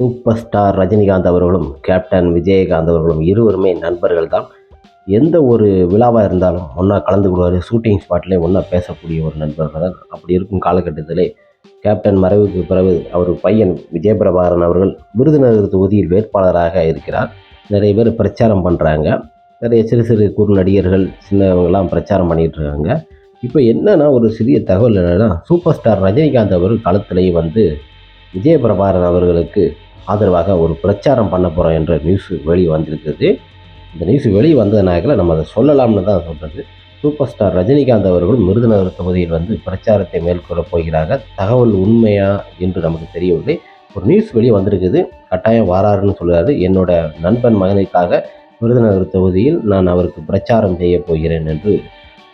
Super star Rajinikanth அவர்களும் captain Vijayakanth அவர்களும் இருவருமே நண்பர்கள் தான் எந்த ஒரு விழாவாக இருந்தாலும் ஒன்றா கலந்துக்கிடுவார் ஷூட்டிங் ஸ்பாட்லேயே ஒன்றா பேசக்கூடிய ஒரு நண்பர்கள் தான். அப்படி இருக்கும் காலகட்டத்திலே கேப்டன் மறைவுக்கு பிறகு அவர் பையன் விஜயபிரபாரன் அவர்கள் விருதுநகர் தொகுதியில் வேட்பாளராக இருக்கிறார். நிறைய பேர் பிரச்சாரம் பண்ணுறாங்க நிறைய சிறு சிறு குறு நடிகர்கள் சின்னவங்கெல்லாம் பிரச்சாரம் பண்ணிகிட்டு இருக்காங்க. இப்போ என்னென்னா ஒரு சிறிய தகவல் என்னென்னா சூப்பர் ஸ்டார் ரஜினிகாந்த் அவர்கள் களத்திலேயே வந்து விஜயபிரபாரன் அவர்களுக்கு ஆதரவாக ஒரு பிரச்சாரம் பண்ண போகிறோம் என்ற நியூஸ் வெளியே வந்திருக்குது. இந்த நியூஸ் வெளியே வந்ததுனால நம்ம அதை சொல்லலாம்னு தான் சொல்கிறது சூப்பர் ஸ்டார் ரஜினிகாந்த் அவர்களும் விருதுநகர் தொகுதியில் வந்து பிரச்சாரத்தை மேற்கொள்ளப் போகிறாங்க. தகவல் உண்மையா என்று நமக்கு தெரியவில்லை. ஒரு நியூஸ் வெளியே வந்திருக்குது. கட்டாயம் வாராருன்னு சொல்கிறாரு என்னோட நண்பன் மகனுக்காக விருதுநகர் தொகுதியில் நான் அவருக்கு பிரச்சாரம் செய்ய போகிறேன் என்று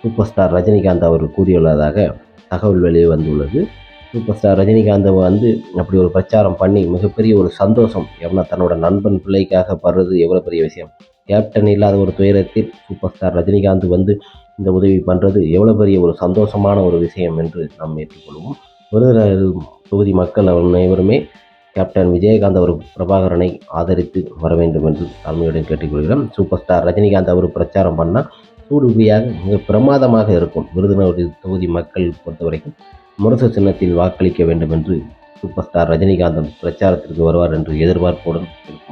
சூப்பர் ஸ்டார் ரஜினிகாந்த் அவர் கூறியுள்ளதாக தகவல் வெளியே வந்துள்ளது. சூப்பர் ஸ்டார் ரஜினிகாந்த் வந்து அப்படி ஒரு பிரச்சாரம் பண்ணி மிகப்பெரிய ஒரு சந்தோஷம். எவ்வளோ தன்னோட நண்பன் பிள்ளைக்காக படுறது எவ்வளோ பெரிய விஷயம். கேப்டன் இல்லாத ஒரு துயரத்தில் சூப்பர் ஸ்டார் ரஜினிகாந்த் வந்து இந்த உதவி பண்ணுறது எவ்வளோ பெரிய ஒரு சந்தோஷமான ஒரு விஷயம் என்று நாம் ஏற்றுக்கொள்வோம். விருதுநகர் தொகுதி மக்கள் அனைவருமே கேப்டன் விஜயகாந்த் அவர் பிரபாகரனை ஆதரித்து வர வேண்டும் என்று தலைமையுடன் கேட்டுக்கொள்கிறோம் சூப்பர் ஸ்டார் ரஜினிகாந்த் அவர் பிரச்சாரம் பண்ணால் சூடுபியாக மிக பிரமாதமாக இருக்கும். விருதுநகர் தொகுதி மக்கள் பொறுத்த வரைக்கும் முரசு சின்னத்தில் வாக்களிக்க வேண்டும் என்று சூப்பர் ஸ்டார் ரஜினிகாந்தன் பிரச்சாரத்திற்கு வருவார் என்று எதிர்பார்ப்புடன் இருக்கும்